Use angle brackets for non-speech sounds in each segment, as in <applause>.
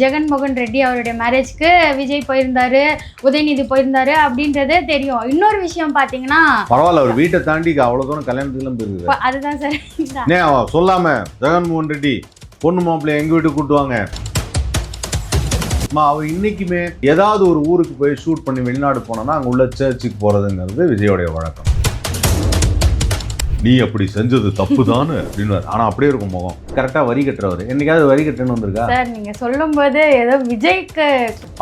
ஜெகன்மோகன் ரெட்டி அவருடைய மேரேஜ்க்கு விஜய் போயிருந்தாரு உதயநிதி போயிருந்தாரு அப்படின்றதே தெரியும். இன்னொரு விஷயம் பார்த்தீங்கன்னா பரவாயில்ல அவர் வீட்டை தாண்டி அவ்வளோ தூரம் கல்யாணத்துக்குலாம் போயிருக்குது இப்ப அதுதான் சார் ஏன் சொல்லாம ஜெகன்மோகன் ரெட்டி பொண்ணு மாப்பிள்ளை எங்க வீட்டுக்கு கூட்டுவாங்க அவர் இன்னைக்குமே ஏதாவது ஒரு ஊருக்கு போய் ஷூட் பண்ணி வெளிநாடு போனோம்னா அங்க உள்ள சர்ச்சுக்கு போறதுங்கிறது விஜயோடைய வழக்கம். நீ அப்படி செஞ்சது தப்பு தானு அப்படின்னு ஆனா அப்படியே இருக்கும் முகம். கரெக்டா வரி கட்டுறவர். என்னைக்காவது வரி கட்டுன்னு வந்திருக்கா? சார் நீங்க சொல்லும்போது ஏதோ விஜய்க்கு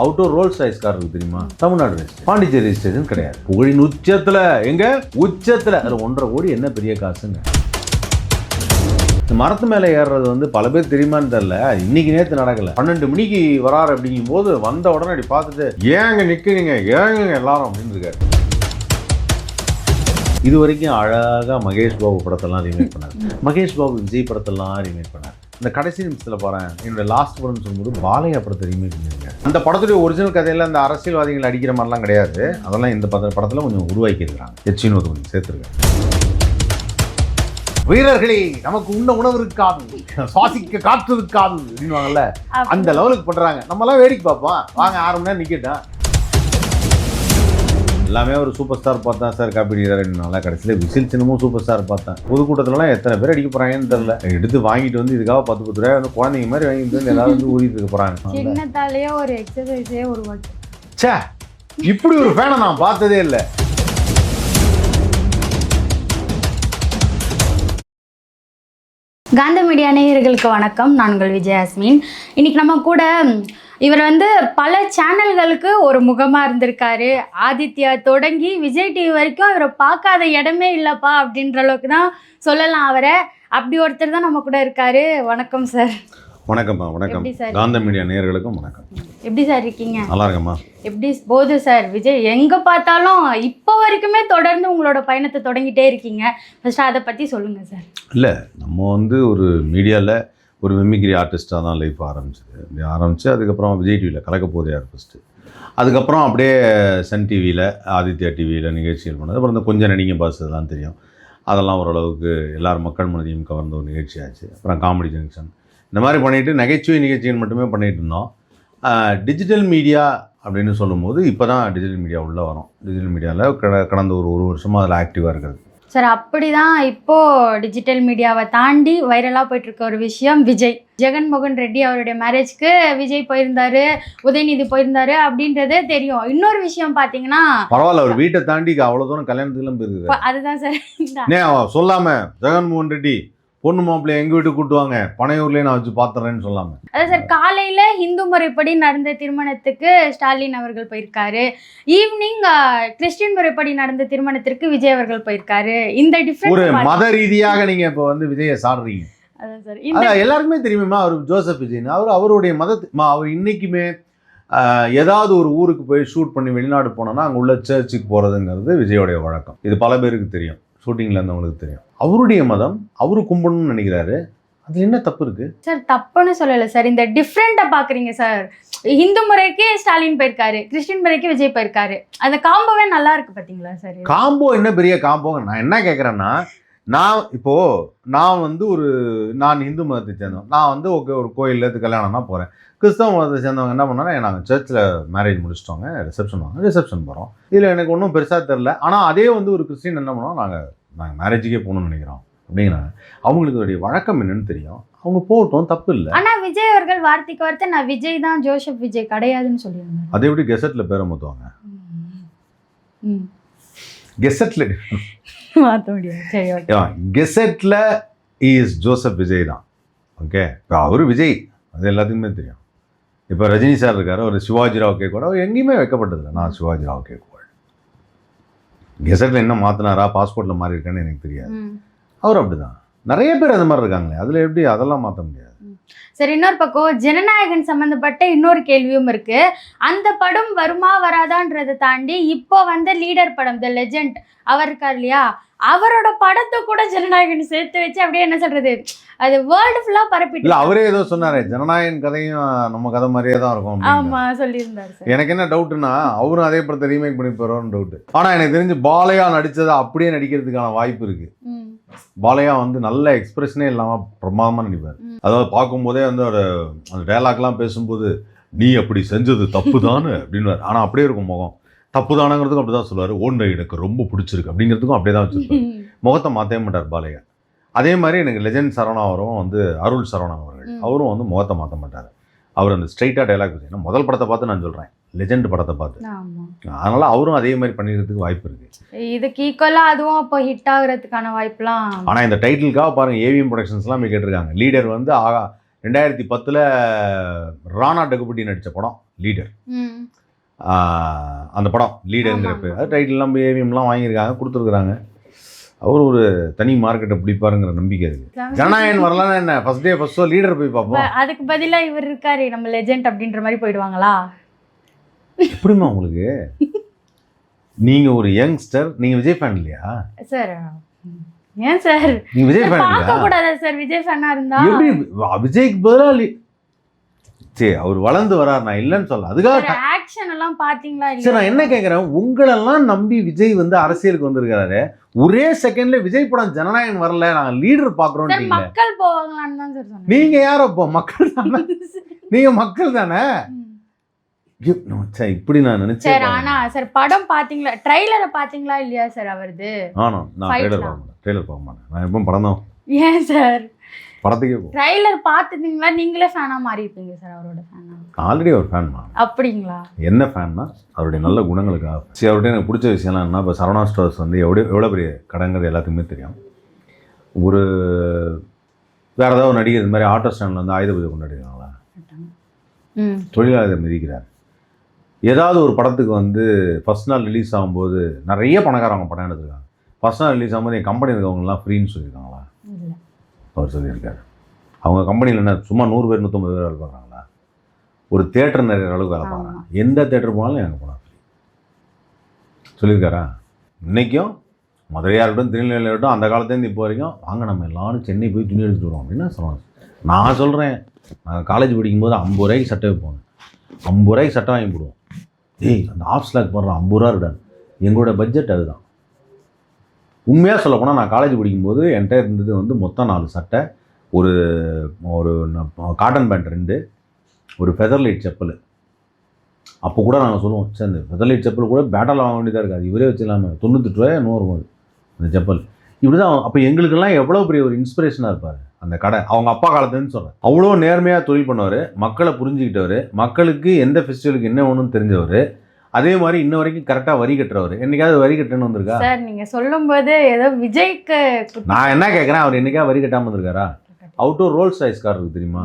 அவுட்டோர் ரோல்ஸ் ரைஸ் கார் இருக்கு தெரியுமா? தமிழ்நாடு பாண்டிச்சேரி ரெஜிஸ்ட்ரேஷன் கிடையாது. புகழின் உச்சத்துல. எங்க? உச்சத்துல. அது ஒன்றரை கோடி என்ன பெரிய காசுங்க? இந்த மரத்து மேலே ஏறுறது வந்து பல பேர் தெரியுமான்னு தெரியல. இன்னைக்கு நேற்று நடக்கல. பன்னெண்டு மணிக்கு வராரு அப்படிங்கும் போது வந்த உடனே அப்படி பார்த்துட்டு ஏங்க நிற்கிறீங்க ஏங்க எல்லாரும்? அப்படின்னு இருக்காரு இது வரைக்கும் அழகா மகேஷ் பாபு படத்தெல்லாம் ரீமேக் பண்ணார். மகேஷ் பாபு விஜய் படத்தெல்லாம் ரீமேக் பண்ணார். இந்த கடைசி நிமிஷத்தில் பாறேன் என்னோட லாஸ்ட் படம்னு சொல்லும்போது பாலையா படத்தை ரீமேக் பண்ணியிருக்காரு அந்த படத்துடைய ஒரிஜினல் கதையில அந்த அரசியல்வாதிகள் அடிக்கிற மாதிரிலாம் கிடையாது. அதெல்லாம் இந்த பட படத்தில் கொஞ்சம் உருவாக்கி இருக்காங்க எச்சின்னு கொஞ்சம் சேர்த்துருக்காங்க. வீரர்களே நமக்கு உண்ண உணவு இருக்காது. சுவாசிக்க காற்று இருக்காது அப்படின்வாங்கல்ல அந்த லெவலுக்கு பண்றாங்க. நம்மலாம் வேடிக்கை பார்ப்போம். வாங்க ஆறு மணி நேரம் நிக்கட்டும். எல்லாமே ஒரு சூப்பர் ஸ்டார் பார்த்தா சார் காப்பி அடிக்கிறாருனால கடைசியில் விசில் சின்னமும் சூப்பர் ஸ்டார் பார்த்தேன் பொதுக்கூட்டத்துலலாம் எத்தனை பேர் அடிக்க போறாங்கன்னு தெரியல. எடுத்து வாங்கிட்டு வந்து இதுக்காக பத்து பத்து ரூபாய் வந்து குழந்தைங்க மாதிரி வாங்கிட்டு வந்து எல்லாரும் வந்து ஊறிட்டு இருக்க போறாங்க. <laughs> சின்னத்தாலேயே ஒரு எக்ஸசைஸே உருவாச்சு ச்சே இப்படி ஒரு ஃபேனை நான் பார்த்ததே இல்லை. காந்த மீடியா நேயர்களுக்கு வணக்கம். நான் உங்கள் விஜயாஸ்மின் இன்னைக்கு நம்ம கூட இவர் வந்து பல சேனல்களுக்கு ஒரு முகமாக இருந்திருக்காரு. ஆதித்யா தொடங்கி விஜய் டிவி வரைக்கும் இவரை பார்க்காத இடமே இல்லைப்பா அப்படின்ற அளவுக்கு தான் சொல்லலாம் அவரை. அப்படி ஒருத்தர் தான் நம்ம கூட இருக்காரு. வணக்கம் சார். வணக்கம்மா வணக்கம். காந்த மீடியா நேயர்களுக்கும் வணக்கம். எப்படி சார் இருக்கீங்க? நல்லா இருக்கம்மா. எப்படி போகுது சார்? விஜய் எங்கே பார்த்தாலும் இப்போ வரைக்குமே தொடர்ந்து உங்களோட பயணத்தை தொடங்கிட்டே இருக்கீங்க. ஃபர்ஸ்ட் அதை பற்றி சொல்லுங்கள் சார். இல்லை நம்ம வந்து ஒரு மீடியாவில் ஒரு மிமிக்ரி ஆர்டிஸ்ட்டாக தான் லைஃப் ஆரம்பிச்சது. அப்படி ஆரம்பித்து அதுக்கப்புறம் விஜய் டிவியில் கலக்கப்போதையார் ஃபஸ்ட்டு அதுக்கப்புறம் அப்படியே சன் டிவியில் ஆதித்யா டிவியில் நிகழ்ச்சிகள் பண்ணது. அப்புறம் இந்த கொஞ்சம் நடிங்க பாஸ் இதெல்லாம் தெரியும். அதெல்லாம் ஓரளவுக்கு எல்லார் மக்கள் மனதையும் கவர்ந்த ஒரு நிகழ்ச்சியாச்சு. அப்புறம் காமெடி ஜங்ஷன் இந்த மாதிரி பண்ணிவிட்டு நகைச்சுவை நிகழ்ச்சிகள் மட்டுமே பண்ணிகிட்டு இருந்தோம். டிஜிட்டல் மீடியா அப்படின்னு சொல்லும்போது இப்போ தான் டிஜிட்டல் மீடியா உள்ளே வரும். டிஜிட்டல் மீடியாவில் கட கடந்த ஒரு ஒரு வருஷமாக அதில் ஆக்டிவாக இருக்கிறது. சார் அப்படிதான் இப்போ டிஜிட்டல் மீடியாவை தாண்டி வைரலாக போயிட்டு இருக்க ஒரு விஷயம் விஜய். ஜெகன்மோகன் ரெட்டி அவருடைய மேரேஜ்க்கு விஜய் போயிருந்தாரு உதயநிதி போயிருந்தாரு அப்படின்றதே தெரியும். இன்னொரு விஷயம் பார்த்தீங்கன்னா பரவாயில்ல அவர் வீட்டை தாண்டி அவ்வளோ தூரம் கல்யாணத்துக்குலாம் போயிருக்குது இப்ப அதுதான் சார் இந்த. ஏன் அவ சொல்லாம ஜெகன்மோகன் ரெட்டி பொண்ணு மாப்பிள்ளை எங்க வீட்டுக்கு கூட்டுவாங்க பனையூர்லயே நான் வச்சு பாத்துறேன்னு சொல்லாம. அதான் சார் காலையில இந்து முறைப்படி நடந்த திருமணத்துக்கு ஸ்டாலின் அவர்கள் போயிருக்காரு. ஈவினிங் கிறிஸ்டின் முறைப்படி நடந்த திருமணத்திற்கு விஜய் அவர்கள் போயிருக்காரு. இந்த ஒரு டிஃபரன்ஸ் மத ரீதியாக நீங்க இப்ப வந்து விஜய சாடுறீங்க. அதான் சார் இந்த அதான் எல்லாருக்குமே தெரியுமா? அவர் ஜோசப் விஜய்னு. அவர் அவருடைய மதத்து மா, அவர் இன்னைக்குமே ஆஹ், ஏதாவது ஒரு ஊருக்கு போய் ஷூட் பண்ணி வெளிநாடு போனோம்னா அங்கே உள்ள சர்ச்சுக்கு போகிறதுங்கிறது விஜயோடைய வழக்கம். இது பல பேருக்கு தெரியும். ஷூட்டிங்கில் இருந்தவங்களுக்கு தெரியும். அவருடைய மதம் அவரு கும்பிடணும்னு நினைக்கிறாரு. அது என்ன தப்பு இருக்கு? சார் தப்புன்னு சொல்லலை சார் இந்த டிஃப்ரெண்ட்டை பார்க்குறீங்க சார் இந்து முறைக்கு ஸ்டாலின் போயிருக்காரு கிறிஸ்டின் முறைக்கு விஜய் போயிருக்காரு. அந்த காம்போவே நல்லா இருக்கு பார்த்தீங்களா சார் இது? காம்போ என்ன பெரிய காம்போ? நான் என்ன கேட்குறேன்னா நான் இப்போ நான் வந்து ஒரு நான் இந்து மதத்தை சேர்ந்தவன். நான் வந்து ஓகே ஒரு கோயில்ல இருந்து கல்யாணம்னா போகிறேன் கிறிஸ்தவ மதத்தை சேர்ந்தவங்க என்ன பண்ணாங்க நாங்கள் சர்ச்சில் மேரேஜ் முடிச்சிட்டோங்க ரிசப்ஷன் வாங்க ரிசப்ஷன் போகிறோம் இதில் எனக்கு ஒன்றும் பெருசாக தெரில ஆனால் அதே வந்து ஒரு கிறிஸ்டின் என்ன பண்ணுவோம் நாங்கள் நாங்கள் மேரேஜுக்கே போகணும்னு நினைக்கிறோம். அப்படிங்கிறாங்க. அவங்களுக்கு வழக்கம் என்னன்னு தெரியும். அவங்க போகட்டும் தப்பு இல்லை. ஆனா விஜய் அவர்கள் வார்த்தைக்கு வார்த்தை நான் விஜய் தான் ஜோசப் விஜய் கிடையாதுன்னு சொல்லியிருந்தாங்க. அதை எப்படி கெசட்டில் பேரை மாற்றுவாங்க. கெசட்டில் மாத்த முடியாது. சரி ஓகே கெசட்டில் இஸ் ஜோசப் விஜய் தான். ஓகே இப்போ அவர் விஜய். அது எல்லாத்துக்குமே தெரியும். இப்போ ரஜினி சார் இருக்காரு ஒரு சிவாஜி ராவ் கேக் கூட அவர் எங்கேயுமே வைக்கப்பட்டதில்லை. நான் சிவாஜி ராவ் கேக் கெசட்டில் என்ன மாற்றினாரா பாஸ்போர்ட்டில் மாறி இருக்கான்னு எனக்கு தெரியாது. அவர் அப்படிதான். நிறைய பேர் அந்த மாதிரி இருக்காங்களே அதில் எப்படி அதெல்லாம் மாற்ற முடியாது? சரி இன்னொரு பக்கம் ஜனநாயகன் சம்பந்தப்பட்ட இன்னொரு கேள்வியும் இருக்கு. அந்த படம் வருமா வராதான்றதை தாண்டி இப்போ வந்த லீடர் படம் த லெஜெண்ட் அவர் இருக்கார் இல்லையா? அவரோட படத்தை கூட ஜனநாயகன் சேர்த்து வச்சு அப்படியே என்ன சொல்றது அது வேர்ல்டு ஃபுல்லா பரப்பிட்டு இல்ல அவரே ஏதோ சொன்னாரே ஜனநாயகன் கதையும் நம்ம கதை மாதிரியே தான் இருக்கும். ஆமா சொல்லியிருந்தாரு சார். எனக்கு என்ன டவுட்னா அவரும் அதே படத்தை ரீமேக் பண்ணி போறோம்னு டவுட் ஆனா எனக்கு தெரிஞ்சு பாலையா நடிச்சதை அப்படியே நடிக்கிறதுக்கான வாய்ப்பு இருக்கு. பாலையா வந்து நல்ல எக்ஸ்பிரஷனே இல்லாம பிரமாதமா நடிப்பார். அதாவது பார்க்கும்போதே வந்து ஒரு அந்த டைலாக்லாம் பேசும்போது நீ அப்படி செஞ்சது தப்பு தானே <laughs> அப்படின்னு ஆனா அப்படியே இருக்கும் முகம். தப்பு தானங்கிறதுக்கும் அப்படிதான் சொல்லுவாரு. ஓன்றை எனக்கு ரொம்ப பிடிச்சிருக்கு. அப்படிங்கிறதுக்கும் அப்படியே தான் வச்சிருப்பாரு. <laughs> முகத்தை மாற்றவே மாட்டார் பாலையா அதே மாதிரி எனக்கு லெஜெண்ட் சரவணா அவரும் வந்து அருள் சரவணா அவர்கள். அவரும் வந்து முகத்தை மாற்ற மாட்டார். அவர் அந்த ஸ்ட்ரைட்டாக டைலாக் ஏன்னா முதல் படத்தை பார்த்து நான் சொல்கிறேன் லெஜெண்ட் படத்தை பார்த்து. அதனால அவரும் அதே மாதிரி பண்ணிக்கிறதுக்கு வாய்ப்பு இருக்கு. இதுக்கு ஈக்குவலா அதுவும் அப்போ ஹிட் ஆகுறதுக்கான வாய்ப்புலாம் ஆனால் இந்த டைட்டிலுக்காக பாருங்க ஏவிஎம் ப்ரொடக்ஷன்ஸ்லாம் போய் கேட்டிருக்காங்க. லீடர் வந்து ஆகா ரெண்டாயிரத்தி பத்தில் ராணா டகுபட்டி நடித்த படம் லீடர். அந்த படம் லீடருங்கிற ஆமா, பேர். அது டைட்டில்லாம் ஏவிஎம்லாம் வாங்கியிருக்காங்க கொடுத்துருக்குறாங்க. அவர் ஒரு தனி மார்க்கெட்டை பிடிப்பாருங்கிற நம்பிக்கை இருக்கு. ஜனநாயகன் வரலன்னா என்ன? First day first show leader போய் பார்ப்போம். அதுக்கு பதிலா இவர் இருக்காரு நம்ம லெஜெண்ட் அப்படின்ற மாதிரி போயிடுவாங்களா? எப்படிம்மா உங்களுக்கு? நீங்க ஒரு யங்ஸ்டர் நீங்க விஜய் ஃபேன் இல்லையா? சார் ஏன் சார் நீங்க விஜய் ஃபேன் பார்க்க இல்லையா? கூடாதா சார் விஜய் ஃபேனா இருந்தா? எப்படி விஜய்க்கு பதிலா லீ- சரி அவர் வளர்ந்து வரார் நான் இல்லைன்னு சொல்ல அதுக்காக ஆக்ஷன் எல்லாம் பாத்தீங்களா சரி நான் என்ன கேட்குறேன் உங்களெல்லாம் நம்பி விஜய் வந்து அரசியலுக்கு வந்திருக்காரு ஒரே செகண்ட்ல விஜய் படம் ஜனநாயகன் வரல நாங்க லீடர் சார் பாக்குறோம் மக்கள் போவாங்களான்னு தான் சார் நீங்க யாரோ இப்போ மக்கள் தானே? <laughs> நீங்க மக்கள் தானே? நான் இப்படி நான் சார் நினைச்சேன் ஆனா சார் படம் பாத்தீங்களா? ட்ரைலரை பாத்தீங்களா இல்லையா சார் அவரது? ஆனா நான் தான். பார்க்க மாட்டேன். ட்ரெய்லர் பார்க்க மாட்டேன். நான் எப்பவும் படம் தான் ஏன் சார்? படத்துக்கே ட்ரைலர் பார்த்துட்டீங்களா நீங்களே ஃபேனா மாறி இருப்பீங்க சார் அவரோட ஃபேனா ஆல்ரெடி ஒரு ஃபேன் அப்படிங்களா? என்ன ஃபேன்னா அவருடைய நல்ல குணங்களுக்காக. சரி அவர்கிட்ட எனக்கு பிடிச்ச விஷயம்லாம் என்ன இப்போ சரவணா ஸ்டோர்ஸ் வந்து எவ்வளோ எவ்வளோ பெரிய கடைங்கிறது எல்லாத்துக்குமே தெரியும். ஒரு வேறு ஏதாவது ஒரு நடிகர் இது மாதிரி ஆட்டோ ஸ்டாண்டில் வந்து ஆயுத பூஜை கொண்டாடிருக்காங்களா ம். தொழிலாளர் மிதிக்கிறார். ஏதாவது ஒரு படத்துக்கு வந்து ஃபஸ்ட் நாள் ரிலீஸ் ஆகும்போது நிறைய பணக்காரவங்க படம் எடுத்திருக்காங்க. ஃபஸ்ட் நாள் ரிலீஸ் ஆகும்போது என் கம்பெனி இருக்கவங்கலாம் ஃப்ரீன்னு சொல்லியிருக்காங்களா? அவர் சொல்லியிருக்காரு. அவங்க கம்பெனியில் என்ன சும்மா நூறு பேர் நூற்றம்பது பேர் வேலை பார்க்குறாங்களா? ஒரு தேட்டர் நிறைய அளவுக்கு வேலை பார்க்குறாங்க. எந்த தேட்டர் போனாலும் எனக்கு போனால் சொல்லியிருக்காரா? இன்னைக்கும் மதுரையாக இருக்கட்டும் திருநெல்வேலியாக இருக்கட்டும் அந்த காலத்துலேருந்து இப்போ வரைக்கும் வாங்க நம்ம எல்லாரும் சென்னை போய் துணி எடுத்துட்டு வருவோம் அப்படின்னு சொல்லுவாங்க நான் சொல்கிறேன் நான் காலேஜ் படிக்கும்போது ஐம்பது ரூபாய்க்கு சட்டை வைப்போம் ஐம்பது ரூபாய்க்கு சட்டை வாங்கி போடுவோம். ஏய் அந்த ஆஃப் ஸ்லாக் போடுற ஐம்பது ரூபா இருடான் எங்களோட பட்ஜெட் அதுதான். உண்மையாக சொல்லப்போனால் நான் காலேஜ் படிக்கும்போது என்கிட்ட இருந்தது வந்து மொத்தம் நாலு சட்டை. ஒரு ஒரு காட்டன் பேண்ட் ரெண்டு ஒரு ஃபெதர்லைட் செப்பல். அப்போ கூட நாங்கள் சொல்லுவோம் சார் இந்த ஃபெதர்லைட் செப்பல் கூட பேட்டால் வாங்க வேண்டியதாக இருக்காது இவரே வச்சுக்கலாமே தொண்ணூத்தெட்டு ரூபாய் நூறு ரூபாய்? அந்த செப்பல். இப்படி தான் அப்போ எங்களுக்கெல்லாம் எவ்வளோ பெரிய ஒரு இன்ஸ்பிரேஷனாக இருப்பார் அந்த கடை. அவங்க அப்பா காலத்துலேருந்து சொல்கிறேன் அவ்வளோ நேர்மையாக தொழில் பண்ணவர் மக்களை புரிஞ்சுக்கிட்டவர் மக்களுக்கு எந்த ஃபெஸ்டிவலுக்கு என்ன வேணும்னு தெரிஞ்சவர் அதே மாதிரி இன்ன வரைக்கும் கரெக்டாக வரி கட்டுறவர். என்னைக்காவது வரி கட்டணும்னு வந்திருக்கா? சார் நீங்க சொல்லும்போது ஏதோ விஜய்க்கு நான் என்ன கேட்குறேன் அவர் என்னைக்காவது வரி கட்டாமல் வந்திருக்காரா? அவுட்டோர் ரோல்ஸ் ராய்ஸ் கார் இருக்கு தெரியுமா?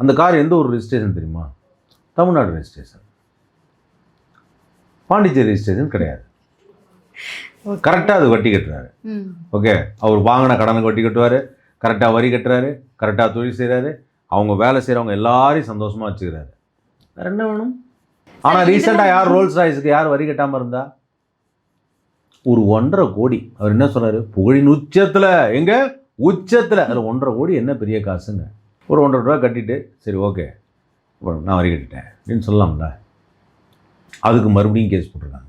அந்த கார் எந்த ஒரு ரெஜிஸ்ட்ரேஷன் தெரியுமா? தமிழ்நாடு ரெஜிஸ்ட்ரேஷன் பாண்டிச்சேரி ரெஜிஸ்ட்ரேஷன் கிடையாது. கரெக்டாக அது வட்டி கட்டுறாரு. ஓகே. அவர் வாங்கின கடனுக்கு வட்டி கட்டுவார். கரெக்டாக வரி கட்டுறாரு. கரெக்டாக தொழில் செய்கிறாரு அவங்க வேலை செய்கிறவங்க எல்லாரையும் சந்தோஷமாக வச்சுக்கிறாரு. வேற என்ன வேணும்? ஆனால் ரீசெண்டாக யார் ரோல்ஸ் ராய்ஸுக்கு யார் வரி கட்டாமல் இருந்தா? ஒரு ஒன்றரை கோடி. அவர் என்ன சொல்றாரு? புகழின் உச்சத்தில். எங்க? உச்சத்தில். அதில் ஒன்றரை கோடி என்ன பெரிய காசுங்க ஒரு ஒன்றரை ரூபா கட்டிட்டு சரி ஓகே. நான் வரி கட்டிட்டேன். அப்படின்னு சொல்லலாம்ல. அதுக்கு மறுபடியும் கேஸ் போட்டிருக்காங்க.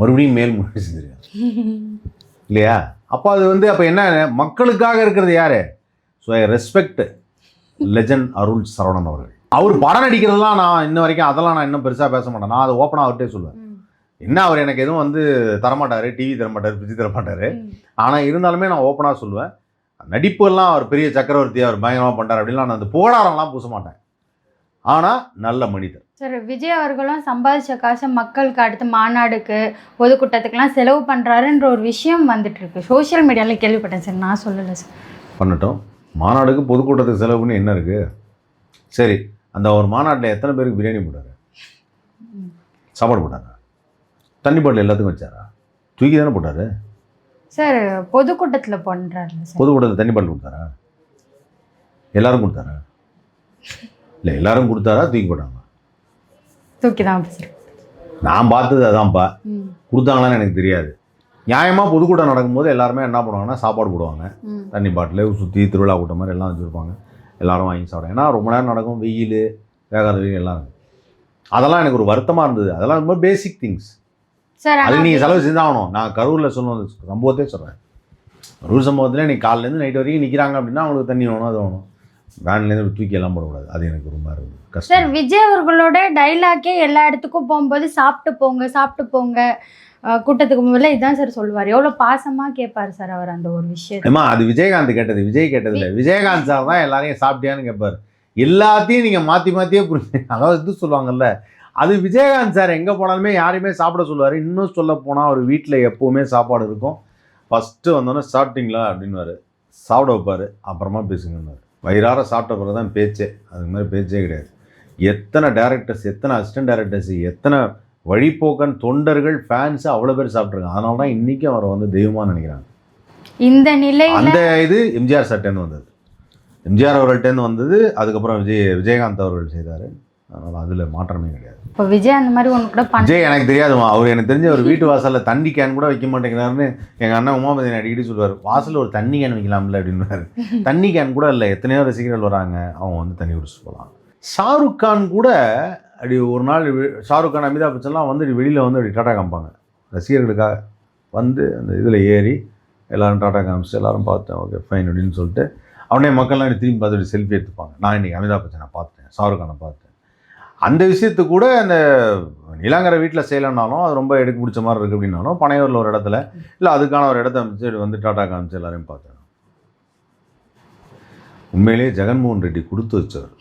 மறுபடியும் மேல்முறை செஞ்சுருக்காங்க. இல்லையா? அப்போ அது வந்து அப்போ என்ன? மக்களுக்காக இருக்கிறது யாரு? So I respect legend Arul Saravanan அவர்கள். அவர் படம் நடிக்கிறதெல்லாம் நான் இன்ன வரைக்கும் அதெல்லாம் நான் இன்னும் பெருசாக பேச மாட்டேன். நான் அதை ஓப்பனாக அவர்கிட்டே சொல்லுவேன். என்ன அவர் எனக்கு எதுவும் வந்து தரமாட்டார் டிவி தரமாட்டார் ஃப்ரிட்ஜ் தரமாட்டார். ஆனால் இருந்தாலுமே நான் ஓப்பனாக சொல்லுவேன். நடிப்புலாம் அவர் பெரிய சக்கரவர்த்தி அவர் பயங்கரமாக பண்ணுறார் அப்படின்லாம் நான் அந்த புகழாரம்லாம் பூச மாட்டேன். ஆனால் நல்ல மனிதர். சார் விஜய் அவர்களும் சம்பாதிச்ச காசை மக்களுக்கு அடுத்து மாநாடுக்கு பொதுக்கூட்டத்துக்குலாம் செலவு பண்றாருன்ற ஒரு விஷயம் வந்துட்டு இருக்கு சோஷியல் மீடியால கேள்விப்பட்டேன் சார் நான் சொல்லலை சார். பண்ணட்டும். மாநாடுக்கு பொதுக்கூட்டத்துக்கு செலவுன்னு என்ன இருக்குது சரி அந்த ஒரு மாநாட்டில் எத்தனை பேருக்கு பிரியாணி போட்டாரு. சாப்பாடு போட்டாரா? தண்ணி பாட்டில் எல்லாத்துக்கும் வச்சாரா? தூக்கி தானே போட்டாரு? சார் பொதுக்கூட்டத்துல சார். பொதுக்கூட்டத்தில் தண்ணி பாட்டில் கொடுத்தாரா? எல்லாரும் கொடுத்தாரா? இல்லை எல்லாரும் கொடுத்தாரா? தூக்கி போட்டாங்க தூக்கி தான் நான் பார்த்தது அதான்ப்பா. கொடுத்தாங்களான்னு எனக்கு தெரியாது. நியாயமாக பொதுக்கூட்டம் நடக்கும்போது எல்லாருமே என்ன பண்ணுவாங்கன்னா சாப்பாடு போடுவாங்க. தண்ணி பாட்டில் சுற்றி திருவிழா கூட்டம் மாதிரி எல்லாம் வச்சுருப்பாங்க. எல்லாரும் வாங்கி சாப்பிடுவாங்க ஏன்னா ரொம்ப நேரம் நடக்கும் வெயில் வேகாத வெயில் எல்லாம் அதெல்லாம் எனக்கு ஒரு வருத்தமாக இருந்தது. அதெல்லாம் ரொம்ப பேசிக் திங்ஸ் சார் அது நீங்கள் செலவு செஞ்சாகணும். நான் கரூரில் சொன்ன சம்பவத்தே சொல்கிறேன் கரூர் சம்பவத்தில் நீ காலையிலேருந்து நைட் வரைக்கும் நிற்கிறாங்க அப்படின்னா அவங்களுக்கு தண்ணி வேணும் அது வேணும். வேன்லேருந்து தூக்கி எல்லாம் போடக்கூடாது. அது எனக்கு ரொம்ப சார் கஷ்டம். விஜய் அவர்களோட டைலாக்கே எல்லா இடத்துக்கும் போகும்போது சாப்பிட்டு போங்க சாப்பிட்டு போங்க. கூட்டத்துக்கு முதல்ல இதான் சார் சொல்லுவார். எவ்வளோ பாசமா கேட்பாரு சார் அவர் அந்த ஒரு விஷயத்தை. ஏமா அது விஜயகாந்த் கேட்டது விஜய் கேட்டது இல்லை விஜயகாந்த் சார் தான் எல்லாரையும் சாப்பிட்டியான்னு கேட்பாரு. எல்லாத்தையும் நீங்கள் மாற்றி மாற்றியே புரிஞ்சு அதாவது இது சொல்லுவாங்கல்ல. அது விஜயகாந்த் சார் எங்கே போனாலுமே யாரையுமே சாப்பிட சொல்லுவார். இன்னும் சொல்ல போனால் அவர் வீட்டில் எப்போவுமே சாப்பாடு இருக்கும். ஃபஸ்ட்டு வந்தோன்னே சாப்பிட்டீங்களா அப்படின்னுவாரு. சாப்பிட வைப்பார். அப்புறமா பேசுங்கன்னாரு வயிறார சாப்பிட்ட பிறகு தான் பேச்சே. அது மாதிரி பேச்சே கிடையாது. எத்தனை டேரக்டர்ஸ் எத்தனை அசிஸ்டன்ட் டேரக்டர்ஸ் எத்தனை வழிப்போக்கன் தொண்டர்கள் ஃபேன்ஸ் அவ்வளோ பேர் சாப்பிட்ருக்காங்க அதனால தான் இன்றைக்கும் அவரை வந்து தெய்வமாக நினைக்கிறாங்க. இந்த நிலையில அந்த இது எம்ஜிஆர் சட்டேன்னு வந்தது. எம்ஜிஆர் அவர்கள்ட்டேருந்து வந்தது அதுக்கப்புறம் விஜய் விஜயகாந்த் அவர்கள் செய்தார். அதனால் அதில் மாற்றமே கிடையாது. இப்போ விஜய் அந்த மாதிரி ஒன்று கூட பண்ண விஜய் எனக்கு தெரியாதுமா அவர் எனக்கு தெரிஞ்ச ஒரு வீட்டு வாசலில் தண்ணி கேன் கூட வைக்க மாட்டேங்கிறாருன்னு எங்கள் அண்ணன் உமாபதி அடிக்கடி சொல்லுவார். வாசலில் ஒரு தண்ணி கேன் வைக்கலாம்ல அப்படின்னுவார். தண்ணி கேன் கூட இல்லை. எத்தனையோ ரசிகர்கள் வராங்க. அவங்க வந்து தண்ணி குடிச்சிட்டு போகலாம். ஷாருக் கான் கூட அப்படி ஒரு நாள் ஷாருக் கான் அமிதாப் பச்சன்லாம் வந்து வெளியில் வந்து அப்படி டாட்டா காமிப்பாங்க. ரசிகர்களுக்காக வந்து அந்த இதில் ஏறி எல்லோரும் டாட்டா காமிச்சு எல்லோரும் பார்த்தேன் ஓகே ஃபைன் அப்படின்னு சொல்லிட்டு அவனே மக்கள்லாம் இப்படி திரும்பி பார்த்துட்டு செல்ஃபி எடுத்துப்பாங்க. நான் இன்றைக்கி அமிதாப் பச்சனை பார்த்தேன் ஷாருக் கானை பார்த்தேன். அந்த விஷயத்து கூட அந்த நிலாங்கரை வீட்டில் செய்யலைனாலும் அது ரொம்ப எடுக்க பிடிச்ச மாதிரி இருக்குது அப்படின்னாலும் பனையூரில் ஒரு இடத்துல இல்லை அதுக்கான ஒரு இடத்த அமைச்சு வந்து டாட்டா காமிச்சு எல்லாரையும் பார்த்தேன். உண்மையிலேயே ஜெகன்மோகன் ரெட்டி கொடுத்து வச்சவர்.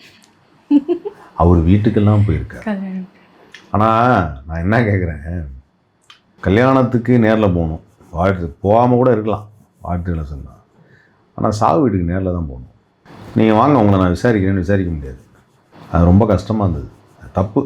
அவர் வீட்டுக்கெல்லாம் போயிருக்கார். ஆனால் நான் என்ன கேட்குறேன் கல்யாணத்துக்கு நேரில் போகணும். வாழ்த்து போகாமல் கூட இருக்கலாம் வாழ்த்துக்களை சொல்லலாம் ஆனால் சாவு வீட்டுக்கு நேரில் தான் போகணும். நீங்கள் வாங்க உங்களை நான் விசாரிக்கிறேன்னு விசாரிக்க முடியாது. அது ரொம்ப கஷ்டமாக இருந்தது. தப்பு.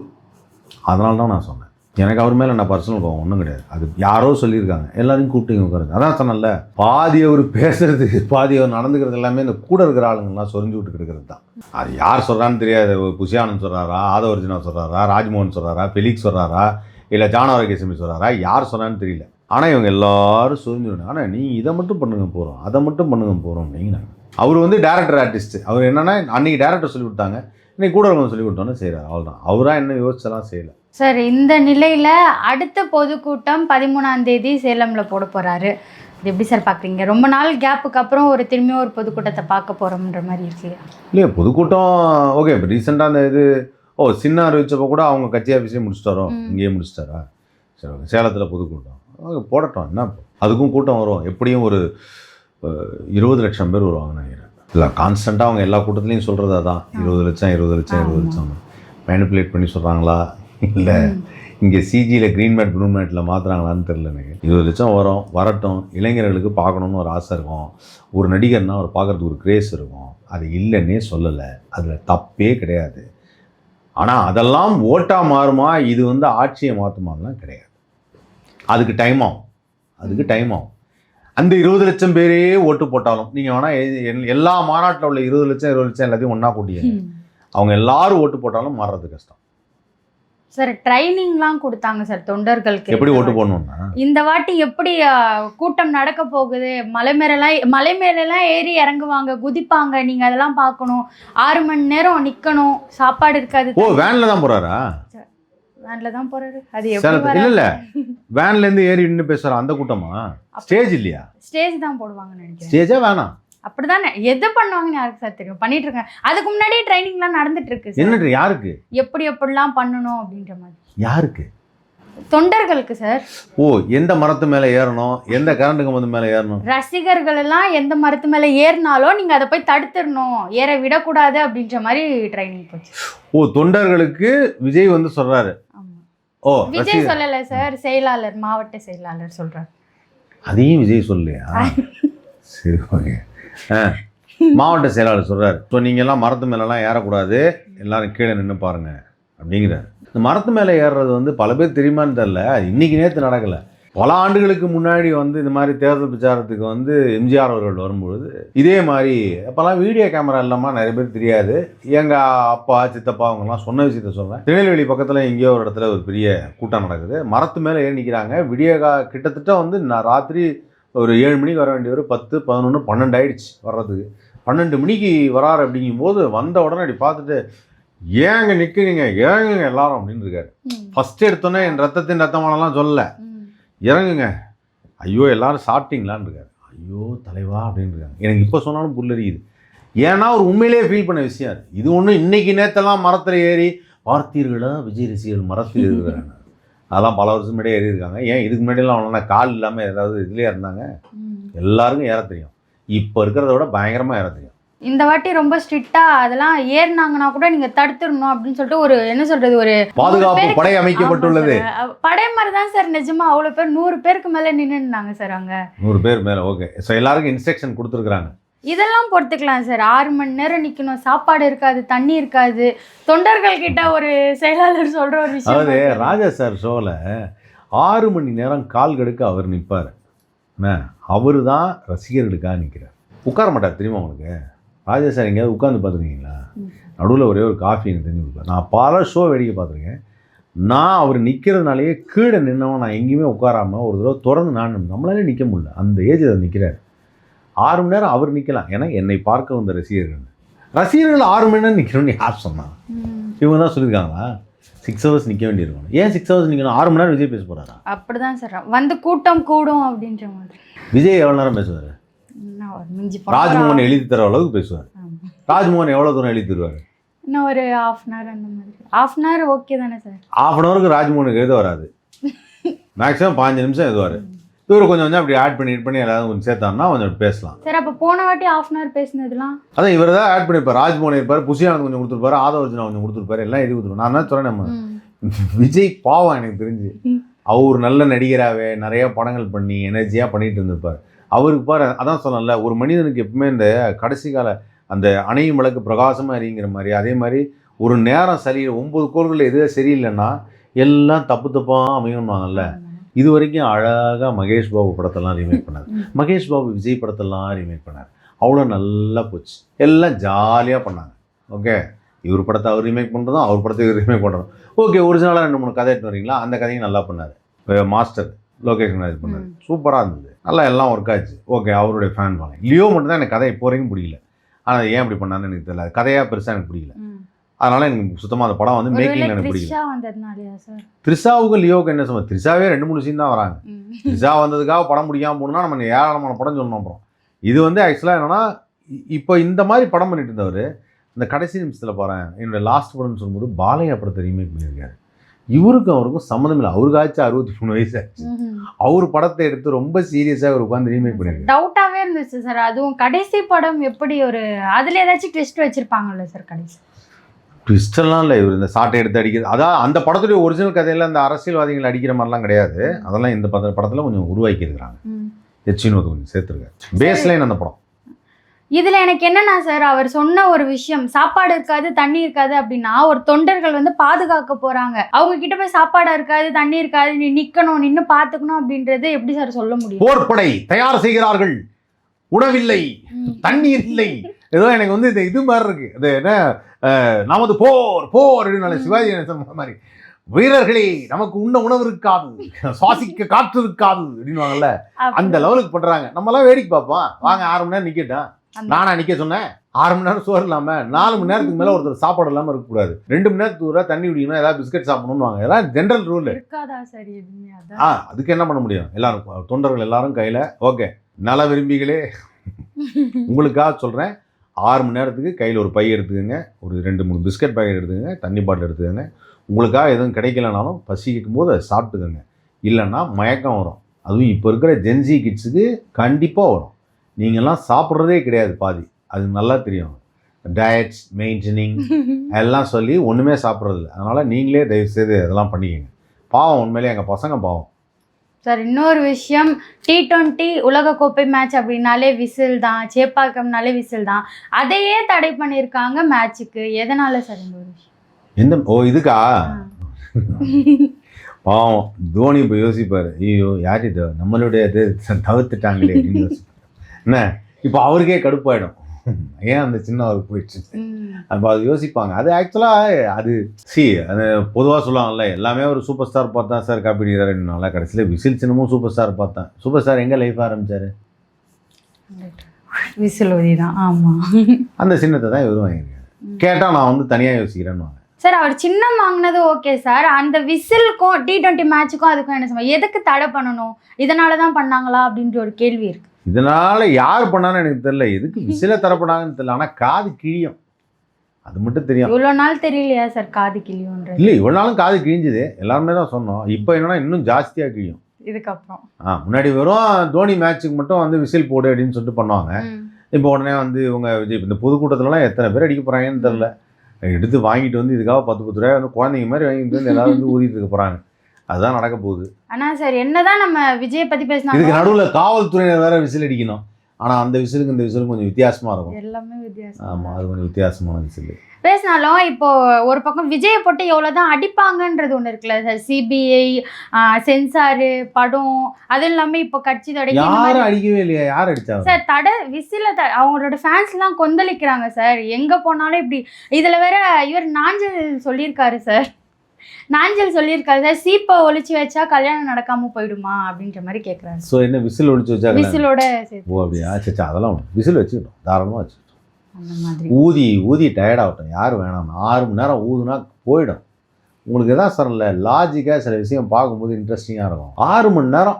அதனால தான் நான் சொன்னேன். எனக்கு அவர் மேலே நான் பர்சனல் கோவம் ஒன்றும் கிடையாது. அது யாரோ சொல்லியிருக்காங்க. எல்லாரையும் கூப்பிட்டு உட்காருங்க அதான் சொன்னல பாதி அவர் பேசுறது பாதி அவர் நடந்துக்கிறது எல்லாமே இந்த கூட இருக்கிற ஆளுங்கள்லாம் சொரிஞ்சு விட்டு கிடக்கிறது தான். அது யார் சொல்கிறான்னு தெரியாது. புஷியானந்த் சொல்கிறாரா ஆதவர்ஜினா சொல்கிறாரா ராஜ்மோகன் சொல்கிறாரா பெலிக்ஸ் சொல்கிறாரா இல்லை ஜானவரகேசமி சொல்கிறாரா யார் சொன்னான்னு தெரியல. ஆனால் இவங்க எல்லாரும் சொரிஞ்சு ஆனால் நீ இதை மட்டும் பண்ணுங்க போகிறோம் அதை மட்டும் பண்ணுங்க போகிறோம் அப்படிங்கிறாங்க அவர் வந்து டேரக்டர் ஆர்டிஸ்ட் அவர் என்னன்னா அன்றைக்கி டேரக்டர் சொல்லி கொடுத்தாங்க. இன்னைக்கு கூட இருக்கவங்க சொல்லி கொடுத்தோன்னு செய்கிறார் அவ்வளோதான் அவராக என்ன யோசிச்செல்லாம் செய்யலை. சார் இந்த நிலையில அடுத்த பொதுக்கூட்டம் பதிமூணாம் தேதி சேலம்ல போட போறாரு. இது எப்படி சார் பாக்குறீங்க? ரொம்ப நாள் கேப்புக்கு அப்புறம் ஒரு திரும்பியும் ஒரு பொதுக்கூட்டத்தை பார்க்க போறோம்ன்ற மாதிரி இருக்கு. இல்லையா பொதுக்கூட்டம் ஓகே இப்போ ரீசெண்டாக அந்த இது ஓ சின்ன அறிவிச்சப்போ கூட அவங்க கட்சி ஆஃபீஸே முடிச்சிட்டாரோ. இங்கேயே முடிச்சிட்டாரா? சரி ஓகே சேலத்தில் பொதுக்கூட்டம். ஓகே போடட்டும் என்ன அதுக்கும் கூட்டம் வரும். எப்படியும் ஒரு இருபது லட்சம் பேர் வருவாங்கன்னு நினைக்கிறேன். இல்லை கான்ஸ்டண்ட்டாக அவங்க எல்லா கூட்டத்துலையும் சொல்கிறது அதான். இருபது லட்சம் இருபது லட்சம் இருபது. லட்சம் மேனிப்புலேட் பண்ணி சொல்கிறாங்களா இல்லை. இங்கே சிஜியில் க்ரீன் மேட் ப்ளூ மேட்டில் மாற்றுறாங்களான்னு தெரில எனக்கு. இருபது லட்சம் வரும் வரட்டும். இளைஞர்களுக்கு பார்க்கணுன்னு ஒரு ஆசை இருக்கும். ஒரு நடிகர்னா அவர் பார்க்குறதுக்கு ஒரு கிரேஸ் இருக்கும். அது இல்லைன்னே சொல்லலை. அதில் தப்பே கிடையாது. ஆனால் அதெல்லாம் ஓட்டாக மாறுமா? இது வந்து ஆட்சியை மாற்றுமாலாம் கிடையாது. அதுக்கு டைம் ஆகும். அதுக்கு டைம் ஆகும். அந்த இருபது லட்சம் பேரே ஓட்டு போட்டாலும் நீங்கள் வேணால் எல்லா மாநாட்டில் உள்ள இருபது லட்சம் இருபது லட்சம் எல்லாத்தையும் ஒன்றா கூட்டிங்க அவங்க எல்லாரும் ஓட்டு போட்டாலும் மாறுறது கஷ்டம். சார் ட்ரைனிங்லாம் கொடுத்தாங்க சார் தொண்டர்களுக்கு. எப்படி ஓட்டு போடணும்னா? இந்த வாட்டி எப்படி கூட்டம் நடக்க போகுது? மலை மேலெல்லாம் மலை மேலெல்லாம் ஏறி இறங்குவாங்க குதிப்பாங்க நீங்க அதெல்லாம் பார்க்கணும். ஆறு மணி நேரம் நிக்கணும் சாப்பாடு இருக்காது. ஓ வேனில் தான் போகிறாரா வேன்ல தான் போறாரு. அது எப்படி இல்லை இல்லை. வேன்லேருந்து ஏறி நின்று பேசுகிற அந்த கூட்டமா? ஸ்டேஜ் இல்லையா? ஸ்டேஜ் தான் போடுவாங்கன்னு நினைக்கிறேன். ஸ்டேஜே வேணாம். அப்படிதானே எது பண்ணுவாங்கன்னு யாருக்கு சார் தெரியும்? பண்ணிட்டு இருக்காங்க அதுக்கு முன்னாடியே ட்ரைனிங்லாம் நடந்துட்டு இருக்கு என்ன யாருக்கு? எப்படி எப்படிலாம் பண்ணணும் அப்படின்ற மாதிரி. யாருக்கு? தொண்டர்களுக்கு சார். ஓ எந்த மரத்து மேலே ஏறணும்? எந்த கரண்ட் கம்பத்து மேலே ஏறணும்? ரசிகர்கள் எல்லாம் எந்த மரத்து மேல ஏறினாலும் நீங்க அதை போய் தடுத்துடணும். ஏற விடக்கூடாது அப்படின்ற மாதிரி ட்ரைனிங் போச்சு. ஓ தொண்டர்களுக்கு விஜய் வந்து சொல்றாரு. ஓ விஜய் சொல்லல சார் செயலாளர் மாவட்ட செயலாளர் சொல்றாரு. அதையும் விஜய் சொல்லலையா? சரி ஓகே. மாவட்ட செயலாளர் சொல்றாரு. ஸோ நீங்கள்லாம் மரத்து மேலெல்லாம் ஏறக்கூடாது. எல்லாரும் கீழே நின்று பாருங்க. அப்படிங்கிறாரு. இந்த மரத்து மேலே ஏறுறது வந்து பல பேர் தெரியுமான்னு தெரில இன்னைக்கு நேற்று நடக்கலை. பல ஆண்டுகளுக்கு முன்னாடி வந்து இந்த மாதிரி தேர்தல் பிரச்சாரத்துக்கு வந்து எம்ஜிஆர் அவர்கள் வரும்பொழுது இதே மாதிரி அப்போல்லாம் வீடியோ கேமரா இல்லாமல் நிறைய பேர் தெரியாது. எங்கள் அப்பா சித்தப்பா அவங்கெல்லாம் சொன்ன விஷயத்த சொல்கிறேன் திருநெல்வேலி பக்கத்தில் எங்கேயோ ஒரு இடத்துல ஒரு பெரிய கூட்டம் நடக்குது. மரத்து மேலே ஏறி நிற்கிறாங்க விடிய கா கிட்டத்தட்ட வந்து நான் ராத்திரி ஒரு ஏழு மணிக்கு வர வேண்டியவர் பத்து பதினொன்று பன்னெண்டு ஆயிடுச்சு வர்றதுக்கு. பன்னெண்டு மணிக்கு வராரு அப்படிங்கும்போது வந்த உடனே அப்படி பார்த்துட்டு ஏங்க நிற்கிறீங்க ஏங்க எல்லாரும்? அப்படின்னு இருக்காரு ம். ஃபஸ்ட் எடுத்தோன்னே என் ரத்தத்தின் ரத்தமானலாம் சொல்லல. இறங்குங்க. ஐயோ எல்லாரும் சாப்பிட்டீங்களான்னு இருக்காரு ஐயோ தலைவா அப்படின்னு இருக்காங்க எனக்கு இப்போ சொன்னாலும் புல்லரிக்குது ஏன்னா ஒரு உண்மையிலேயே ஃபீல் பண்ண விஷயம். அது இது ஒன்றும் இன்னைக்கு நேத்தெல்லாம் மரத்தில் ஏறி பார்த்தீர்களா? விஜய் ரசிகர்கள் மரத்தில் இருக்கிறாங்க அதெல்லாம் பல வருஷம் முன்னாடியே ஏறி இருக்காங்க ஏன் இதுக்கு முன்னாடியெல்லாம் அவ்வளோனா கால் இல்லாமல் ஏதாவது இதுலேயே இருந்தாங்க. எல்லாருக்கும் ஏற தெரியும். இப்போ இருக்கிறத விட பயங்கரமாக ஏற தெரியும். இந்த வாட்டி ரொம்ப ஸ்ட்ரிக்டா அதெல்லாம் ஏறினாங்கன்னா கூட நீங்க தடுத்துடணும் அப்படின்னு சொல்லிட்டு ஒரு என்ன சொல்றது ஒரு பாதுகாப்பு படை அமைக்கப்பட்டுள்ளது. படை மாதிரி தான் சார் நிஜமா அவ்வளவு பேர் நூறு பேருக்கு மேல நின்னுனாங்க சார் அங்க. நூறு பேர் மேலே ஓகே ஸோ எல்லாருக்கும் இன்ஸ்ட்ரக்ஷன் கொடுத்துருக்குறாங்க. இதெல்லாம் பொறுத்துக்கலாம் சார். ஆறு மணி நேரம் நிக்கணும். சாப்பாடு இருக்காது தண்ணி இருக்காது. தொண்டர்கள் கிட்ட ஒரு செயலாளர் சொல்ற ஒரு விஷயம் அதாவது. ராஜா சார் ஷோவில் ஆறு மணி நேரம் கால் கடுக்க அவர் நிற்பார் என்ன? அவர் தான் ரசிகர்களுக்காக நிற்கிறார் உட்கார மாட்டார் தெரியுமா உங்களுக்கு? ராஜா சார் எங்கேயாவது உட்காந்து பார்த்துருக்கீங்களா. நடுவில் ஒரே ஒரு காஃபி எனக்கு தெரிஞ்சு கொடுப்பார். நான் பல ஷோ வேடிக்கை பார்த்துருக்கேன். நான் அவர் நிற்கிறதுனாலேயே கீழே நின்னவன் நான் எங்கேயுமே உட்காராம ஒரு தடவை திறந்து நான் நம்மளாலே நிற்க முடியல. அந்த ஏஜ் அவர் நிற்கிறார் ஆறு மணி நேரம் அவர் நிற்கலாம் ஏன்னா என்னை பார்க்க வந்த ரசிகர்கள். ரசிகர்கள் ஆறு மணி நேரம் நிற்கணும்னு யார் சொன்னா? ம். இவங்க தான் சொல்லியிருக்காங்களா? சிக்ஸ் ஹவர்ஸ் நிற்க வேண்டியிருக்கும். ஏன் சிக்ஸ் ஹவர்ஸ் நிற்கணும் ஆறு மணி நேரம் விஜய் பேச போகிறாரா அப்படிதான் சார். வந்து கூட்டம் கூடும் அப்படின்ற மாதிரி. விஜய் எவ்வளோ நேரம் பேசுவார் இன்னும் ஒரு மிஞ்சி போனா ராஜ்மோகன் எழுதி தர அளவுக்கு பேசுவார். ராஜ்மோகன் எவ்வளோ தூரம் எழுதி தருவார்? இன்னும் ஒரு ஹாஃப் அன் ஹவர் அந்த மாதிரி. ஹாஃப் அன் ஹவர் ஓகே தானே சார் ஆஃப் அன் ஹவருக்கு ராஜ்மோகனுக்கு எழுத வராது. மேக்ஸிமம் பாஞ்சு நிமிஷம் எழுதுவார். இவர் கொஞ்சம் கொஞ்சம் அப்படி ஆட் பண்ணி ஆட் பண்ணி எல்லாரும் கொஞ்சம் சேர்த்தாருன்னா கொஞ்சம் பேசலாம். சார் அப்போ போன வாட்டி ஹாஃப் அன் ஹவர் பேசினதுலாம் அதான் இவர் தான் ஆட் பண்ணியிருப்பார் ராஜ்மோகன் இருப்பார். புஷியானந்த் கொஞ்சம் கொடுத்துருப்பாரு. ஆதவர்ஜுனா கொஞ்சம் கொடுத்துருப்பாரு. எல்லாம் எழுதி கொடுத்துருவோம் நான் தான் சொல்கிறேன் நம்ம. விஜய் பாவம் எனக்கு தெரிஞ்சு. அவர் நல்ல நடிகராகவே நிறைய படங்கள் பண்ணி எனர்ஜியாக பண்ணிட்டு இருந்திருப்பார். அவருக்கு பாரு அதான் சொல்லல ஒரு மனிதனுக்கு எப்பவுமே இந்த கடைசி கால அந்த அணையும் விளக்கு பிரகாசமாக எரிங்கிற மாதிரி அதே மாதிரி ஒரு நேரம் சரி ஒன்பது கோள்கள் எதுவும் சரியில்லைன்னா எல்லாம் தப்பு தப்பாக அமையும்வாங்கல்ல இது வரைக்கும் அழகாக மகேஷ் பாபு படத்தெல்லாம் ரீமேக் பண்ணார். மகேஷ் பாபு விஜய் படத்தெல்லாம் ரீமேக் பண்ணார். அவ்வளோ நல்லா போச்சு. எல்லாம் ஜாலியாக பண்ணாங்க. ஓகே? இவர் படத்தை அவர் ரீமேக் பண்ணுறதும் அவர் படத்தை இவர் ரீமேக் பண்ணுறதும் ஓகே ஒரிஜினலாக ரெண்டு மூணு கதை எடுத்து வரீங்களா அந்த கதையும் நல்லா பண்ணார். மாஸ்டர். லொகேஷன் இது பண்ணார். ம். சூப்பராக இருந்தது. நல்லா எல்லாம் ஒர்க் ஆச்சு. ஓகே அவருடைய ஃபேன் வாங்க லியோ மட்டும் தான் எனக்கு கதை இப்போ வரைக்கும் பிடிக்கல. ஆனால் ஏன் அப்படி பண்ணான்னு எனக்கு தெரியல. கதையாக பெருசாக எனக்கு பிடிக்கல. அதனால எனக்கு சுத்தமாக அந்த படம் வந்து மேக்கிங் எனக்கு பிடிக்கல. த்ரிஷா வந்ததுனாலயா சார் த்ரிஷாவுக்கும் லியோவுக்கு என்ன சொல்ல த்ரிஷாவே ரெண்டு மூணு சீன் தான் வராங்க. த்ரிஷா வந்ததுக்காக படம் பிடிக்காம போகணும்னா நம்ம ஏராளமான படம் சொல்லணும் அப்புறம். இது வந்து ஆக்சுவலாக என்னன்னா இப்போ இந்த மாதிரி படம் பண்ணிட்டு இருந்தவர் இந்த கடைசி நிமிஷத்தில் பாறேன் என்னோட லாஸ்ட் படம்னு சொல்லும்போது பாலையா படத்தை ரீமேக் பண்ணியிருக்காரு. இவருக்கும் அவருக்கும் சம்மந்தம் இல்லை. அவருக்காச்சும் அறுபத்தி மூணு வயசு ஆச்சு. அவர் படத்தை எடுத்து ரொம்ப சீரியஸாக அவர் உட்காந்து ரீமேக் பண்ணியிருக்காரு. டவுட்டாவே இருந்துச்சு சார் அதுவும் கடைசி படம் எப்படி ஒரு அதுல ஏதாச்சும் ட்விஸ்ட் வச்சிருப்பாங்கல்ல சார் கடைசி? ட்விஸ்டெல்லாம் இல்லை. இவர் இந்த சாட்டை எடுத்து அடிக்கிறது. அதான் அந்த படத்துடைய ஒரிஜினல் கதையில் அந்த அரசியல்வாதிகள் அடிக்கிற மாதிரிலாம் கிடையாது. அதெல்லாம் இந்த பட படத்தில் கொஞ்சம் உருவாக்கி இருக்கிறாங்க. ம். எச்சினோது கொஞ்சம் சேர்த்துருக்காரு. பேஸ்லைன் அந்த படம். இதுல எனக்கு என்னன்னா சார் அவர் சொன்ன ஒரு விஷயம் சாப்பாடு இருக்காது தண்ணி இருக்காது அப்படின்னா ஒரு தொண்டர்கள் வந்து பாதுகாக்க போறாங்க. அவங்க கிட்ட போய் சாப்பாடு இருக்காது தண்ணி இருக்காது நீ நிக்கணும் நின்னு பாத்துக்கணும் அப்படின்றது எப்படி சார் சொல்ல முடியும்? போர்ப்படை தயார் செய்கிறார்கள். உணவில்லை. தண்ணீர் இல்லை. ஏதோ எனக்கு வந்து இந்த இது மாதிரி இருக்கு. இது என்ன நமது போர் போர் அப்படின்னு சிவாஜி மாதிரி வீரர்களே நமக்கு உண்ண உணவு இருக்காது சுவாசிக்க காற்று இருக்காது அப்படின்வாங்கல்ல அந்த லெவலுக்கு பண்றாங்க நம்மலாம் வேடிக்கை பார்ப்போம். வாங்க ஆறு மணி நேரம் நிக்கட்டும். நானா நிக்க சொன்னேன். ஆறு மணி நேரம் சோறு இல்லாம நாலு மணி நேரத்துக்கு மேல ஒருத்தர் சாப்பாடு இல்லாம இருக்கக்கூடாது ரெண்டு மணி நேரத்துக்கு தூரம் தண்ணி குடிக்கணும் ஏதாவது பிஸ்கட் சாப்பிடணும்னு வாங்க இதெல்லாம் ஜென்ரல் ரூல் ஆ அதுக்கு என்ன பண்ண முடியும்? எல்லாரும் தொண்டர்கள் எல்லாரும் கையில் ஓகே. நல விரும்பிகளே உங்களுக்காக சொல்கிறேன் ஆறு மணி நேரத்துக்கு கையில் ஒரு பை எடுத்துக்கோங்க. ஒரு ரெண்டு மூணு பிஸ்கட் பாக்கெட் எடுத்துக்கோங்க தண்ணி பாட்டில் எடுத்துக்கோங்க. உங்களுக்காக எதுவும் கிடைக்கலனாலும் பசிக்கும் போது அதை சாப்பிட்டுக்கோங்க. இல்லைன்னா மயக்கம் வரும். அதுவும் இப்போ இருக்கிற ஜென்சி கிட்ஸுக்கு கண்டிப்பாக வரும். நீங்கள்லாம் சாப்பிட்றதே கிடையாது பாதி. அது நல்லா தெரியும். டயட்ஸ் மெயின்டெனிங் <laughs> எல்லாம் சொல்லி ஒன்றுமே சாப்பிட்றதில்ல. அதனால் நீங்களே தயவுசெய்து அதெல்லாம் பண்ணிக்கங்க. பாவம் உண்மையிலே எங்கள் பசங்க பாவம். சார் இன்னொரு விஷயம். டி டுவெண்ட்டி உலகக்கோப்பை மேட்ச் அப்படின்னாலே விசில் தான். சேப்பாக்கம்னாலே விசில் தான். அதையே தடை பண்ணியிருக்காங்க மேட்ச்சுக்கு எதனால சார் இந்த ஒரு விஷயம்? எந்த ஓ இதுக்கா? பாவம். தோனி இப்போ யோசிப்பார். ஐயோ யார் இது? நம்மளுடைய இது தவிர்த்துட்டாங்களே அப்படின்னு யோசிப்பார். என்ன? இப்போ அவருக்கே கடுப்பாயிடும். ஏன் அந்த சின்ன அவருக்கு போயிடுச்சு. அப்போ அது யோசிப்பாங்க. அது ஆக்சுவலாக அது சி அது பொதுவாக சொல்லுவாங்கல்ல எல்லாமே ஒரு சூப்பர் ஸ்டார் பார்த்தா சார் காப்பி அடிக்கிறாருனால கடைசியில் விசில் சின்னமும் சூப்பர் ஸ்டார் பார்த்தேன். சூப்பர் ஸ்டார் எங்கே லைஃப் ஆரம்பிச்சாரு? விசில் ஒதி தான் ஆமா. அந்த சின்னத்தை தான் இவரும் வாங்கியிருக்காரு. கேட்டால் நான் வந்து தனியாக யோசிக்கிறேன்னு சார் அவர் சின்னம் வாங்கினது ஓகே சார் அந்த விசிலுக்கும் டி டுவெண்ட்டி மேட்சுக்கும் அதுக்கும் என்ன சம்பந்தம்? எதுக்கு தடை பண்ணணும்? இதனால தான் பண்ணாங்களா? அப்படின்ற ஒரு கேள்வி இருக்கு. இதனால யார் பண்ணான்னு எனக்கு தெரியல. எதுக்கு <laughs> விசில தரப்படாங்கன்னு தெரியல. ஆனால் காது கிழியும். அது மட்டும் தெரியும். இவ்வளோ நாள் தெரியலையா சார் காது கிளியோன்றது இல்லை இவ்வளோ நாளும் காது கிழிஞ்சுது. எல்லாருமே தான் சொன்னோம். இப்போ என்னன்னா இன்னும் ஜாஸ்தியாக கிழியும். இதுக்கப்புறம். ஆ முன்னாடி வெறும் தோனி மேட்ச்சுக்கு மட்டும் வந்து விசில் போடு அப்படின்னு சொல்லிட்டு பண்ணுவாங்க. இப்போ உடனே வந்து இவங்க விஜய் இந்த பொதுக்கூட்டத்துலலாம் எத்தனை பேர் அடிக்க போகிறாங்கன்னு தெரில எடுத்து வாங்கிட்டு வந்து இதுக்காக பத்து பத்து ரூபாய் வந்து குழந்தைங்க மாதிரி வாங்கிட்டு வந்து எல்லாரும் வந்து ஊதிட்டு இருக்க போகிறாங்க அதுதான் நடக்க போகுது. ஆனா சார் என்னதான் நம்ம விஜயை பத்தி இதுக்கு பேசினாலும் நடுவில் காவல்துறையினர் வேற விசில் அடிக்கணும். ஆனால் அந்த விசிலுக்கு இந்த விசிலுக்கு கொஞ்சம் வித்தியாசமாக இருக்கும். எல்லாமே வித்தியாசம். ஆமாம் அது கொஞ்சம் வித்தியாசமான விசில். பேசினாலும் இப்போ ஒரு பக்கம் விஜயை போட்டு எவ்வளோதான் அடிப்பாங்கன்றது ஒன்று இருக்குல்ல சார். சிபிஐ சென்சாரு படம் அது இல்லாமல் இப்போ கட்சி தொடங்கி யாரும் அடிக்கவே இல்லையா? யார் அடிச்சாங்க? சார் தடை விசில த அவங்களோட ஃபேன்ஸ்லாம் கொந்தளிக்கிறாங்க சார். எங்கே போனாலும் இப்படி. இதில் வேற இவர் நாஞ்சல் சொல்லியிருக்காரு சார். நாஞ்சல் சொல்லியிருக்காரு சார் சீப்பை ஒளிச்சு வச்சா கல்யாணம் நடக்காம போயிடுமா அப்படின்ற மாதிரி கேட்குறாரு ஸோ என்ன விசில் ஒழிச்சு வச்சாங்க விசிலோட ஓ அப்படியா? சரி, அதெல்லாம். விசில் வச்சுக்கிட்டோம் தாராளமாக வச்சுக்கிட்டோம் அந்த மாதிரி. ஊதி ஊதி டயர்ட் ஆகட்டும். யார் வேணாம் ஆறு மணி நேரம் ஊதுனா போயிடும். உங்களுக்கு எதாவது சார் இல்லை லாஜிக்காக சில விஷயம் பார்க்கும்போது இன்ட்ரெஸ்டிங்காக இருக்கும். ஆறு மணி நேரம்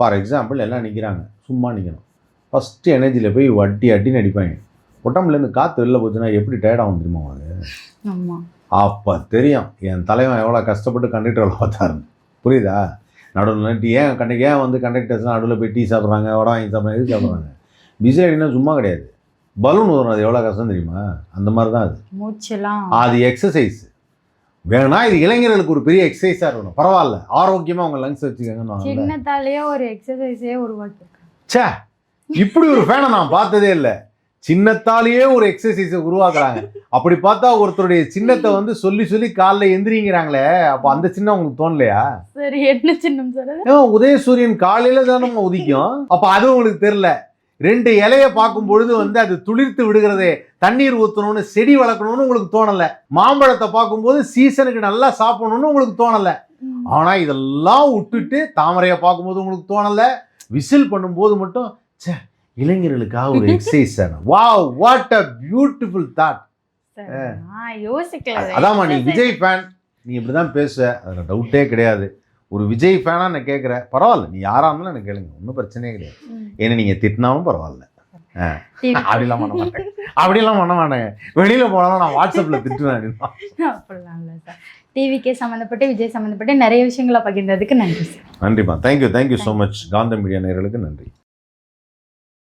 ஃபார் எக்ஸாம்பிள் எல்லாம் நிற்கிறாங்க சும்மா நிற்கணும் ஃபஸ்ட்டு எனர்ஜியில் போய் வட்டி அட்டின்னு அடிப்பாங்க. உடம்புலேருந்து காற்று வெளில போச்சுன்னா எப்படி டயர்டாகும் தெரியுமா ஆமாம் அப்போ தெரியும். என் தலைவன் எவ்வளோ கஷ்டப்பட்டு கண்டக்டர் வேலை பார்த்தாருன்னு புரியுதா? நடுவில் டீ ஏன் கண்ட ஏன் வந்து கண்டக்டர்ஸ்லாம் நடுவில் போய் டீ சாப்பிட்றாங்க வடை வாங்கி சாப்பிட்றாங்க எது சாப்பிட்றாங்க? பிஸியாடினா சும்மா கிடையாது. பலூன் ஊதுறது அது எவ்வளோ கஷ்டம் தெரியுமா? அந்த மாதிரி தான் அது. மூச்செல்லாம். அது எக்ஸசைஸ் வேணா இது இளைஞர்களுக்கு ஒரு பெரிய எக்ஸசைஸாக இருக்கணும். பரவாயில்ல. ஆரோக்கியமாக உங்கள் லங்ஸ் வச்சுக்கோங்கன்னு சின்னத்தாலேயே ஒரு எக்ஸசைஸே உருவாக்கியிருக்காங்க. ச்சே! இப்படி ஒரு ஃபேனை நான் பார்த்ததே இல்லை. சின்னத்தாலேயே ஒரு எக்ஸசைஸை உருவாக்குறாங்க. அப்படி பார்த்தா ஒருத்தருடைய சின்னத்தை வந்து சொல்லி சொல்லி காலைல எந்திரிங்கிறாங்களே அப்போ அந்த சின்னம் உங்களுக்கு தோணலையா? சரி என்ன சின்னம் சார் உதயசூரியன் காலையில தானே உதிக்கும். அப்ப அது உங்களுக்கு தெரியல. ரெண்டு இலைய பார்க்கும் பொழுது வந்து அது துளிர்த்து விடுகிறதே தண்ணீர் ஊற்றணும்னு செடி வளர்க்கணும்னு உங்களுக்கு தோணல. மாம்பழத்தை பார்க்கும்போது சீசனுக்கு நல்லா சாப்பிடணும்னு உங்களுக்கு தோணல. ம். ஆனா இதெல்லாம் விட்டுட்டு தாமரையை பார்க்கும்போது உங்களுக்கு தோணல. விசில் பண்ணும்போது மட்டும் ச்சே இளைஞர்களுக்காக ஒரு exercise wow what a beautiful thought. அதாம்மா நீ. விஜய் ஃபேன் நீ இப்படி தான் பேசுவ. அதில் டவுட்டே கிடையாது. ஒரு விஜய் ஃபேனாக நான் கேட்குறேன் பரவாயில்ல. நீ யாராக இருந்தாலும் எனக்கு கேளுங்க. ஒன்றும் பிரச்சனையே கிடையாது. ஏன்னா நீங்கள் திட்டினாலும் பரவாயில்ல. அப்படிலாம் பண்ண மாட்டேன். அப்படிலாம் பண்ண மாட்டேங்க. வெளியில் போனாலும் நான் வாட்ஸ்அப்பில் திட்டுவேன். அப்படிலாம் இல்லை சார். டிவிக்கே சம்மந்தப்பட்டு விஜய் சம்மந்தப்பட்டு நிறைய விஷயங்களை பகிர்ந்ததுக்கு நன்றி சார். நன்றிம்மா thank you thank you so much Kantha media நேயர்களுக்கு நன்றி.